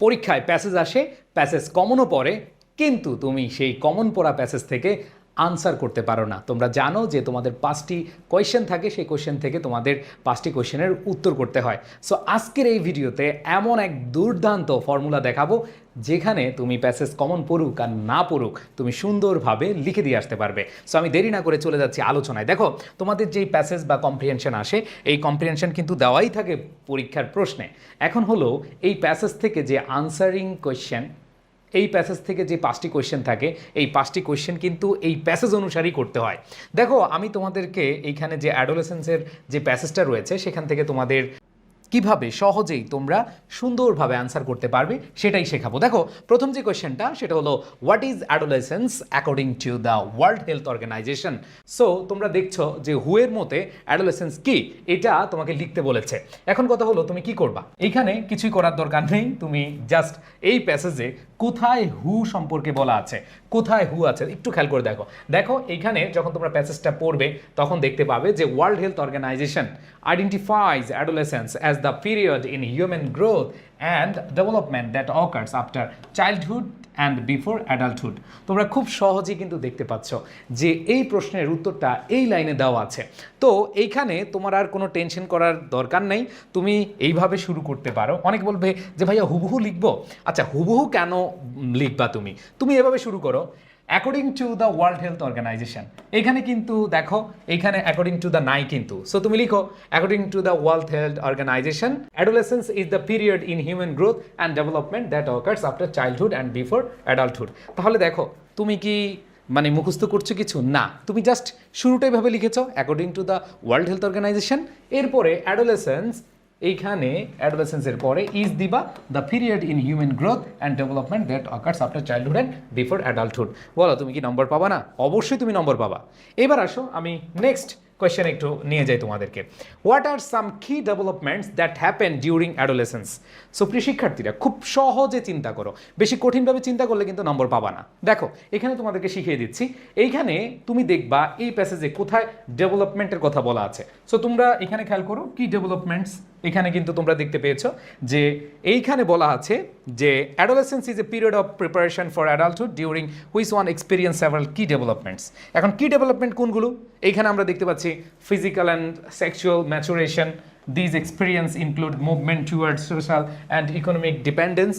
পরীক্ষায় প্যাসেজ আসে প্যাসেজ কমনও পড়ে কিন্তু তুমি সেই কমন পড়া প্যাসেজ থেকে আনসার করতে পারো না। তোমরা জানো যে তোমাদের পাঁচটি কোয়েশ্চেন থাকে, সেই কোয়েশ্চেন থেকে তোমাদের পাঁচটি কোয়েশ্চেনের উত্তর করতে হয়। সো আজকের এই ভিডিওতে এমন এক দুর্দান্ত ফর্মুলা দেখাবো, যেখানে তুমি প্যাসেজ কমন পড়ুক আর না পড়ুক, তুমি সুন্দরভাবে লিখে দিয়ে আসতে পারবে। সো আমি দেরি না করে চলে যাচ্ছি আলোচনায়। দেখো, তোমাদের যেই প্যাসেজ বা কম্প্রিহেনশন আসে, এই কম্প্রিহেনশন কিন্তু দেওয়াই থাকে পরীক্ষার প্রশ্নে। এখন হলো, এই প্যাসেজ থেকে যে আনসারিং কোয়েশ্চেন এই প্যাসেজ থেকে যে পাঁচটি কোয়েশ্চেন থাকে, এই পাঁচটি কোয়েশ্চেন কিন্তু এই প্যাসেজ অনুসারেই করতে হয়। দেখো, আমি তোমাদেরকে এইখানে যে অ্যাডোলেসেন্সের যে প্যাসেজটা রয়েছে, সেখান থেকে তোমাদের কীভাবে সহজেই তোমরা সুন্দরভাবে অ্যান্সার করতে পারবে, সেটাই শেখাবো। দেখো, প্রথম যে কোয়েশ্চেনটা সেটা হলো what is adolescence according to the world health organisation so তোমরা দেখছ যে হুয়ের মতে অ্যাডোলেসেন্স কি, এটা তোমাকে লিখতে বলেছে। এখন কথা হলো, তুমি কি করবা? এইখানে কিছুই করার দরকার নেই, তুমি জাস্ট এই প্যাসেজে কোথায় হু সম্পর্কে বলা আছে? কোথায় হু আছে? একটু খেয়াল করে দেখো। দেখো, এখানে যখন তোমরা প্যাসেজটা পড়বে, তখন দেখতে পাবে যে world health organisation identifies adolescence as the period in human growth and development that occurs after childhood and before adulthood তোমরা খুব সহজেই কিন্তু দেখতে পাচ্ছ যে এই প্রশ্নের উত্তরটা এই লাইনে দেওয়া আছে। তো এইখানে তোমার আর কোনো টেনশন করার দরকার নেই। তুমি এইভাবে শুরু করতে পারো। অনেক বলবে যে ভাইয়া হুবহু লিখব? আচ্ছা হুবহু কেন লিখবা তুমি? তুমি এভাবে শুরু করো। According to the world health organisation এখানে কিন্তু দেখো, এখানে অ্যাকর্ডিং টু দ্য নাই কিন্তু। সো তুমি লিখো according to the world health organisation adolescence is the period in human growth and development that occurs after childhood and before adulthood তাহলে দেখো, তুমি কি মানে মুখস্থ করছ কিছু? না। তুমি জাস্ট শুরুটাই ভাবে লিখেছো according to the world health organisation এরপরে অ্যাডোলেসেন্স এইখানে অ্যাডোলেসেন্সের পরে ইজ দিবা the period in human growth and development that occurs after childhood and before adulthood বলো, তুমি কি নম্বর পাবা না? অবশ্যই তুমি নম্বর পাবা। এবার আসো, আমি নেক্সট কোয়েশ্চেন একটু নিয়ে যাই তোমাদেরকে। What are some key developments that happen during adolescence so প্রিয় শিক্ষার্থীরা খুব সহজে চিন্তা করো। বেশি কঠিনভাবে চিন্তা করলে কিন্তু নম্বর পাবা না। দেখো, এখানে তোমাদেরকে শিখিয়ে দিচ্ছি। এইখানে তুমি দেখবা এই প্যাসেজে কোথায় ডেভেলপমেন্টের কথা বলা আছে। সো তোমরা এখানে খেয়াল করো, কি ডেভেলপমেন্টস এখানে কিন্তু তোমরা দেখতে পেয়েছ যে এইখানে বলা আছে যে adolescence is a period of preparation for adulthood during which one experience several key developments এখন কি ডেভেলপমেন্ট কোনগুলো? এইখানে আমরা দেখতে পাচ্ছি physical and sexual maturation these experience include movement toward social and economic dependence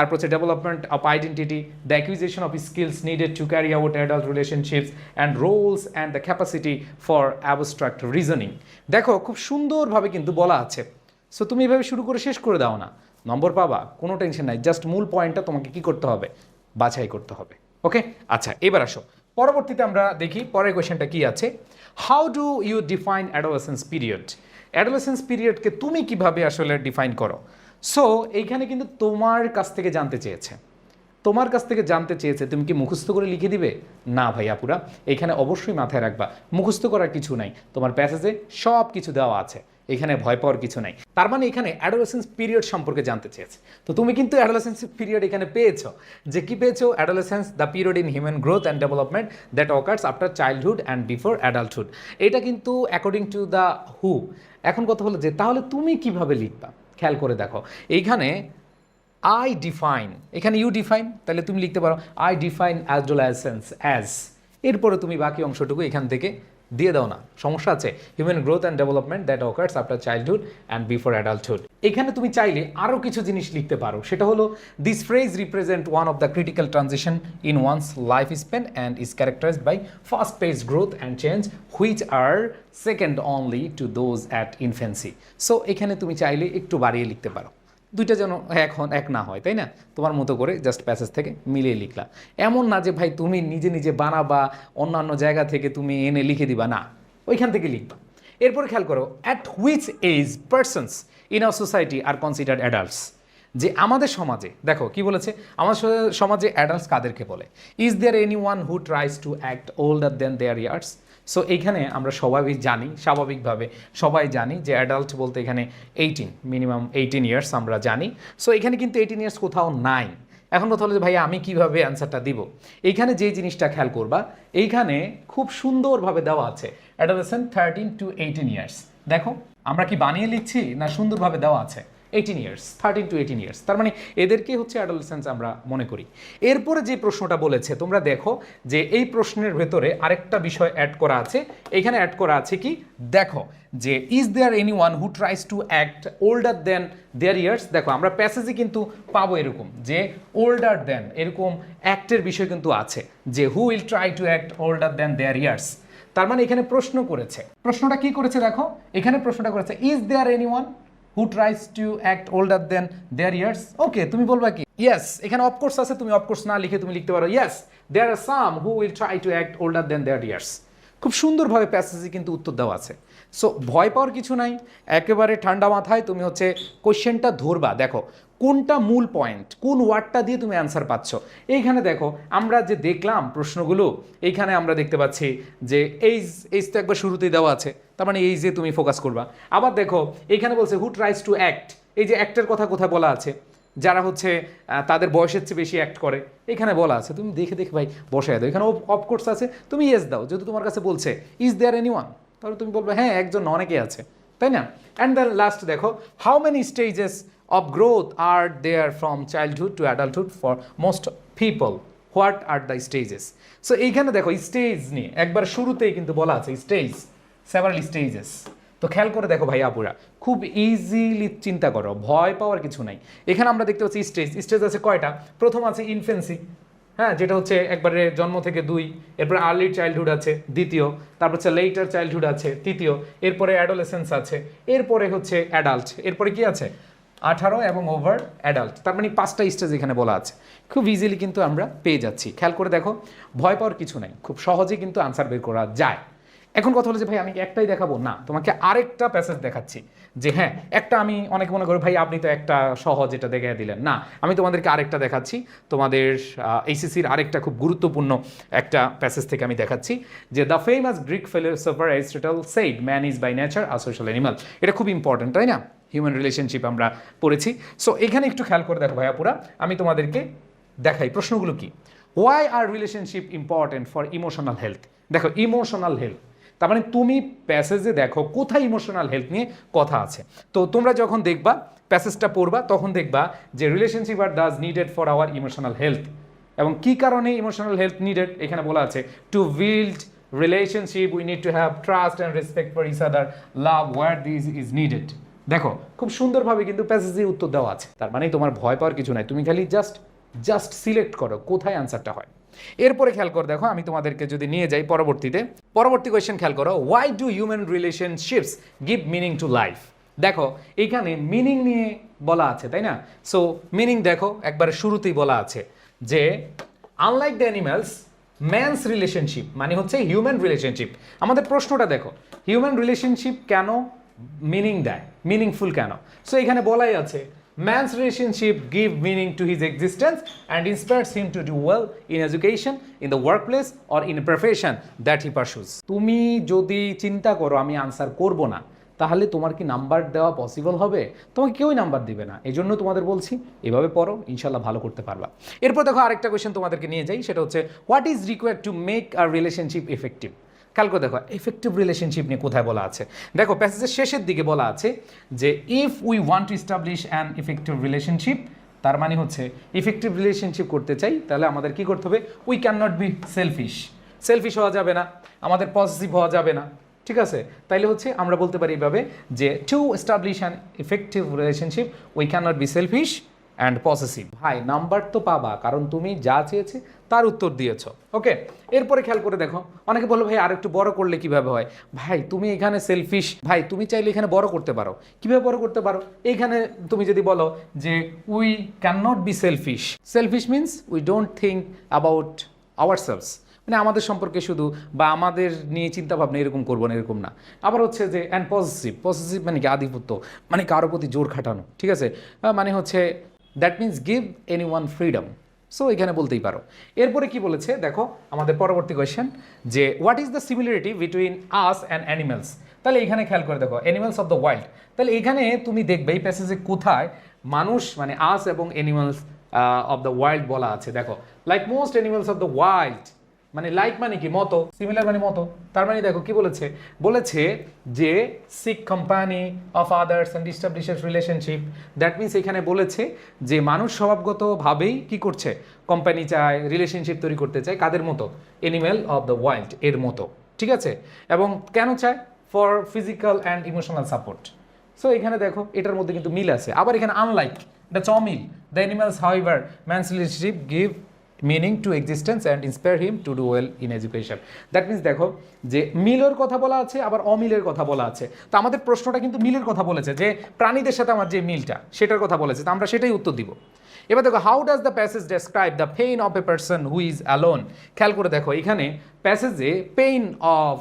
তারপর হচ্ছে development of identity the acquisition of skills needed to carry out adult relationships and roles and the capacity for abstract reasoning দেখো, খুব সুন্দরভাবে কিন্তু বলা আছে। So তুমি এভাবে শুরু করে শেষ করে দাও না। নম্বর পাবা, কোনো টেনশন নাই। জাস্ট মূল পয়েন্টটা তোমাকে কি করতে হবে? বাছাই করতে হবে। ওকে আচ্ছা এবার আসো। পরবর্তীতে আমরা দেখি পরের কোয়েশ্চেনটা কি আছে? How do you define adolescence period adolescence পিরিয়ডকে তুমি কীভাবে আসলে ডিফাইন করো? সো এইখানে কিন্তু তোমার কাছ থেকে জানতে চেয়েছে। তোমার কাছ থেকে জানতে চেয়েছে, তুমি কি মুখস্থ করে লিখে দিবে? না ভাই আপুরা এখানে অবশ্যই মাথায় রাখবা, মুখস্থ করার কিছু নাই। তোমার প্যাসেজে সব কিছু দেওয়া আছে, এখানে ভয় পাওয়ার কিছু নাই। তার মানে এখানে অ্যাডোলেসেন্স পিরিয়ড সম্পর্কে জানতে চেয়েছে। তো তুমি কিন্তু অ্যাডোলেসেন্স পিরিয়ড এখানে পেয়েছ। যে কি পেয়েছ? Adolescence the period in human growth and development that occurs after childhood and before adulthood এটা কিন্তু অ্যাকর্ডিং টু দ্য হু এখন কথা হলো যে, তাহলে তুমি কীভাবে লিখবা? খেয়াল করে দেখো। এইখানে আই ডিফাইন এখানে ইউ ডিফাইন তাহলে তুমি লিখতে পারো আই ডিফাইন অ্যাডোলাসেন্স অ্যাজ এরপরে তুমি বাকি অংশটুকু এখান থেকে দিয়ে দাও না। সমস্যা আছে। Human growth and development that occurs after childhood and before adulthood এখানে তুমি চাইলে আরও কিছু জিনিস লিখতে পারো। সেটা হলো this phrase represent one of the critical transition in one's life span and is characterised by fast pace growth and change which are second only to those at infancy so এখানে তুমি চাইলে একটু বাড়িয়ে লিখতে পারো। দুইটা যেন এখন এক না হয়, তাই না? তোমার মতো করে জাস্ট প্যাসেজ থেকে মিলিয়ে লিখলা। এমন না যে ভাই তুমি নিজে নিজে বানাবা, অন্যান্য জায়গা থেকে তুমি এনে লিখে দিবা, না। ওইখান থেকে লিখবা। এরপর খেয়াল করো at which age persons in our society are considered adults যে আমাদের সমাজে, দেখো কি বলেছে? আমার স- সমাজে অ্যাডাল্টস কাদেরকে বলে? Is there any one who tries to act older than their years so এইখানে আমরা সবাই জানি, স্বাভাবিকভাবে সবাই জানি যে অ্যাডাল্ট বলতে এখানে এইটিন মিনিমাম এইটিন ইয়ার্স আমরা জানি। সো এখানে কিন্তু এইটিন ইয়ার্স কোথাও নাই। এখন কথা হলো যে, ভাই, আমি কীভাবে অ্যান্সারটা দিব? এইখানে যে জিনিসটা খেয়াল করবা, এইখানে খুব সুন্দরভাবে দেওয়া আছে adolescent thirteen to eighteen years দেখো, আমরা কি বানিয়ে লিখছি না সুন্দরভাবে দেওয়া আছে? Eighteen years thirteen to eighteen years তার মানে এদেরকে হচ্ছে অ্যাডোলেসেন্স আমরা মনে করি। এরপরে যে প্রশ্নটা বলেছে, তোমরা দেখো যে এই প্রশ্নের ভেতরে আরেকটা বিষয় অ্যাড করা আছে। এখানে অ্যাড করা আছে কি? দেখো যে is there any one who tries to act older than their years দেখো, আমরা প্যাসেজে কিন্তু পাবো এরকম যে ওল্ডার দেন এরকম অ্যাক্টের বিষয় কিন্তু আছে যে who will try to act older than their years তার মানে এখানে প্রশ্ন করেছে। প্রশ্নটা কি করেছে দেখো? এখানে প্রশ্নটা করেছে is there any one who tries to act older than their years okay তুমি বলবা কি? ইয়েস এখানে অফকোর্স আছে, তুমি অফকোর্স না লিখে তুমি লিখতে পারো। Yes there are some who will try to act older than their years খুব সুন্দরভাবে প্যাসেজে কিন্তু উত্তর দেওয়া আছে। সো ভয় পাওয়ার কিছু নাই। একেবারে ঠান্ডা মাথায় তুমি হচ্ছে কোশ্চেনটা ধরবা। দেখো, কোনটা মূল পয়েন্ট কোন ওয়ার্ডটা দিয়ে তুমি অ্যান্সার পাচ্ছ? এইখানে দেখো, আমরা যে দেখলাম প্রশ্নগুলো, এইখানে আমরা দেখতে পাচ্ছি যে এইজ এইজ তো একবার শুরুতেই দেওয়া আছে। তার মানে এই যে তুমি ফোকাস করবা। আবার দেখো, এইখানে বলছে হু ট্রাইস টু অ্যাক্ট এই যে অ্যাক্টের কথা কোথায় বলা আছে? যারা হচ্ছে তাদের বয়সের চেয়ে বেশি অ্যাক্ট করে। এখানে বলা আছে তুমি দেখে দেখে ভাই বসায় দাও এখানে অফকোর্স আছে তুমি ইয়েস দাও। যেহেতু তোমার কাছে বলছে ইজ দেয়ার এনি ওয়ান তাহলে তুমি বলবে হ্যাঁ একজন না, অনেকেই আছে। তাই না? অ্যান্ড দেন লাস্ট দেখো how many stages of growth are there from childhood to adulthood for most people what are the stages so এইখানে দেখো স্টেজ নিয়ে একবার শুরুতেই কিন্তু বলা আছে স্টেজ সেভারাল স্টেজেস তো খেয়াল করে দেখো ভাই আপুরা, খুব ইজিলি চিন্তা করো, ভয় পাওয়ার কিছু নাই। এখানে আমরা দেখতে পাচ্ছি স্টেজ স্টেজ আছে কয়টা? প্রথম আছে ইনফেন্সি হ্যাঁ যেটা হচ্ছে একবারে জন্ম থেকে দুই, এরপরে আর্লি চাইল্ডহুড আছে, দ্বিতীয়, তারপর হচ্ছে লেটার চাইল্ডহুড আছে, তৃতীয়, এরপরে অ্যাডোলেসেন্স আছে, এরপরে হচ্ছে অ্যাডাল্ট এরপরে কি আছে? আঠারো এবং ওভার অ্যাডাল্ট তার মানে পাঁচটা স্টেজ এখানে বলা আছে। খুব ইজিলি কিন্তু আমরা পেয়ে যাচ্ছি। খেয়াল করে দেখো, ভয় পাওয়ার কিছু নাই, খুব সহজেই কিন্তু আনসার বের করা যায়। এখন কথা হলো যে, ভাই, আমি একটাই দেখাবো? না, তোমাকে আরেকটা প্যাসেজ দেখাচ্ছি যে হ্যাঁ একটা আমি অনেক মনে করি, ভাই, আপনি তো একটা সহজ এটা দেখে দিলেন। না, আমি তোমাদেরকে আরেকটা দেখাচ্ছি। তোমাদের এইসিসির আরেকটা খুব গুরুত্বপূর্ণ একটা প্যাসেজ থেকে আমি দেখাচ্ছি যে the famous Greek philosopher Aristotle said man is by nature a social animal এটা খুব ইম্পর্টেন্ট তাই না? হিউম্যান রিলেশনশিপ আমরা পড়েছি। সো এখানে একটু খেয়াল করে দেখো, ভাইয়া পুরা। আমি তোমাদেরকে দেখাই, প্রশ্নগুলো কি? Why are relationship important for emotional health দেখো ইমোশনাল হেলথ তার মানে তুমি প্যাসেজে দেখো কোথায় ইমোশনাল হেলথ নিয়ে কথা আছে। তো তোমরা যখন দেখবা প্যাসেজটা পড়বা, তখন দেখবা যে relationship are does needed for our emotional health এবং কি কারণে ইমোশনাল হেলথ নিডেড এখানে বলা আছে to build relationship we need to have trust and respect for each other love war this is needed দেখো, খুব সুন্দরভাবে কিন্তু প্যাসেজে উত্তর দেওয়া আছে। তার মানে তোমার ভয় পাওয়ার কিছু নাই। তুমি খালি জাস্ট জাস্ট সিলেক্ট করো কোথায় আনসারটা হয়। এরপরে খেয়াল করে, দেখো আমি তোমাদেরকে যদি নিয়ে যাই পরবর্তীতে, পরবর্তী কোয়েশ্চেন খেয়াল করো why do human relationships give meaning to life দেখো, এখানে মিনিং নিয়ে বলা আছে, তাই না? সো মিনিং দেখো, একবার শুরুতেই বলা আছে যে unlike the animals man's relationship মানে হচ্ছে হিউম্যান রিলেশনশিপ আমাদের প্রশ্নটা দেখো হিউম্যান রিলেশনশিপ কেন মিনিং দেয়? মিনিংফুল কেন? সো এখানে বলাই আছে Man's relationship give meaning to his existence and inspires him to do well in education, in the workplace, or in a profession that he pursues. তুমি যদি চিন্তা করো আমি আনসার করব না তাহলে তোমার কি নাম্বার দেওয়া পসিবল হবে? তোমাকে কেউই নাম্বার দিবে না। এই জন্য তোমাদের বলছি এভাবে পড়ো ইনশাল্লাহ ভালো করতে পারবা। এরপর দেখো আরেকটা কোয়েশ্চেন তোমাদেরকে নিয়ে যাই সেটা হচ্ছে what is required to make our relationship effective কাল করে দেখো এফেক্টিভ রিলেশনশিপ নিয়ে কোথায় বলা আছে? দেখো প্যাসেজের শেষের দিকে বলা আছে যে if we want to establish an effective relationship তার মানে হচ্ছে ইফেক্টিভ রিলেশনশিপ করতে চাই, তাহলে আমাদের কি করতে হবে? We can not be selfish selfish হওয়া যাবে না, আমাদের পজিটিভ হওয়া যাবে না, ঠিক আছে? তাইলে হচ্ছে, আমরা বলতে পারি এইভাবে যে to establish an effective relationship we can not be selfish and possessive ভাই নাম্বার তো পাবা, কারণ তুমি যা চেয়েছে তার উত্তর দিয়েছ। ওকে এরপরে খেয়াল করে দেখো। অনেকে বলো ভাই আর একটু বড় করলে কীভাবে হয়? ভাই, তুমি এখানে সেলফিশ ভাই, তুমি চাইলে এখানে বড় করতে পারো। কীভাবে বড় করতে পারো? এইখানে তুমি যদি বলো যে we can not be selfish selfish means we don't think about our selves মানে আমাদের সম্পর্কে শুধু বা আমাদের নিয়ে চিন্তা ভাবনা এরকম করব না, এরকম না। আবার হচ্ছে যে অ্যান্ড পজিটিভ পজিটিভ মানে কি? আধিপত্য। মানে কারও প্রতি জোর খাটানো। ঠিক আছে? মানে হচ্ছে that means give any one freedom so এখানে বলতেই পারো। এরপরে কি বলেছে? দেখো, আমাদের পরবর্তী কোয়েশ্চেন যে what is the similarity between us and animals তাহলে এখানে খেয়াল করে দেখো অ্যানিমেলস অফ দ্য ওয়াইল্ড তাহলে এখানে তুমি দেখবে, এই প্যাসেজে কোথায় মানুষ মানে আস এবং অ্যানিমেলস অফ দ্য ওয়াইল্ড বলা আছে। দেখো like most animals of the wild মানে লাইক মানে কি? মতো। সিমিলার মানে মতো। তার মানে দেখো, কি বলেছে? বলেছে যে seek company of others and establishes relationship that means এখানে বলেছে যে মানুষ স্বভাবগতভাবেই কি করছে? কোম্পানি চায় রিলেশনশিপ তৈরি করতে চায়, কাদের মতো? এনিম্যাল অফ দ্য ওয়াইল্ড এর মতো। ঠিক আছে? এবং কেন চায়? For physical and emotional support so এখানে দেখো, এটার মধ্যে কিন্তু মিল আছে। আবার এখানে আনলাইক দ্য অমিল the animals however man's relationship give meaning to existence and inspire him to do well in education that means দেখো যে মিলের কথা বলা আছে, আবার অমিলের কথা বলা আছে। তো আমাদের প্রশ্নটা কিন্তু মিলের কথা বলেছে, যে প্রাণীদের সাথে আমার যে মিলটা, সেটার কথা বলেছে। তো আমরা সেটাই উত্তর দিব। এবার দেখো how does the passage describe the pain of a person who is alone খেয়াল করে দেখো, এখানে প্যাসেজে পেইন অফ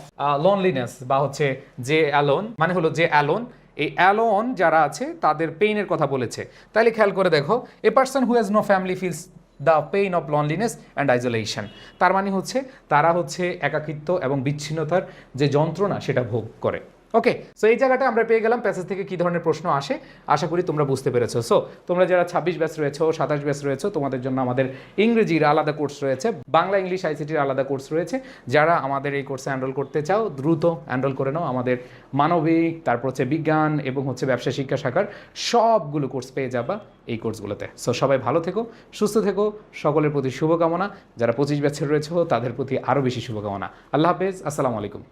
লোনলিনেস বা হচ্ছে যে অ্যালোন মানে হলো যে অ্যালোন এই অ্যালোন যারা আছে, তাদের পেইনের কথা বলেছে। তাহলে খেয়াল করে দেখো a person who has no family feels the pain of loneliness and isolation তার মানে হচ্ছে তারা হচ্ছে একাকিত্ব এবং বিচ্ছিন্নতার যে যন্ত্রণা সেটা ভোগ করে। ওকে সো এই জায়গাটা আমরা পেয়ে গেলাম প্যাসেজ থেকে কী ধরনের প্রশ্ন আসে? আশা করি তোমরা বুঝতে পেরেছ। সো তোমরা যারা ছাব্বিশ ব্যাচ রয়েছো, সাতাশ ব্যাচ রয়েছো, তোমাদের জন্য আমাদের ইংরেজির আলাদা কোর্স রয়েছে, বাংলা, ইংলিশ আইসিটির আলাদা কোর্স রয়েছে। যারা আমাদের এই কোর্সে এনরোল করতে চাও, দ্রুত এনরোল করে নাও। আমাদের মানবিক, তারপর হচ্ছে বিজ্ঞান এবং হচ্ছে ব্যবসা শিক্ষা শাখার সবগুলো কোর্স পেয়ে যাবা এই কোর্সগুলোতে সো সবাই ভালো থেকো, সুস্থ থেকো, সকলের প্রতি শুভকামনা। যারা পঁচিশ ব্যাচের রয়েছে, তাদের প্রতি আরও বেশি শুভকামনা। আল্লাহ হাফেজ, আসসালামু আলাইকুম।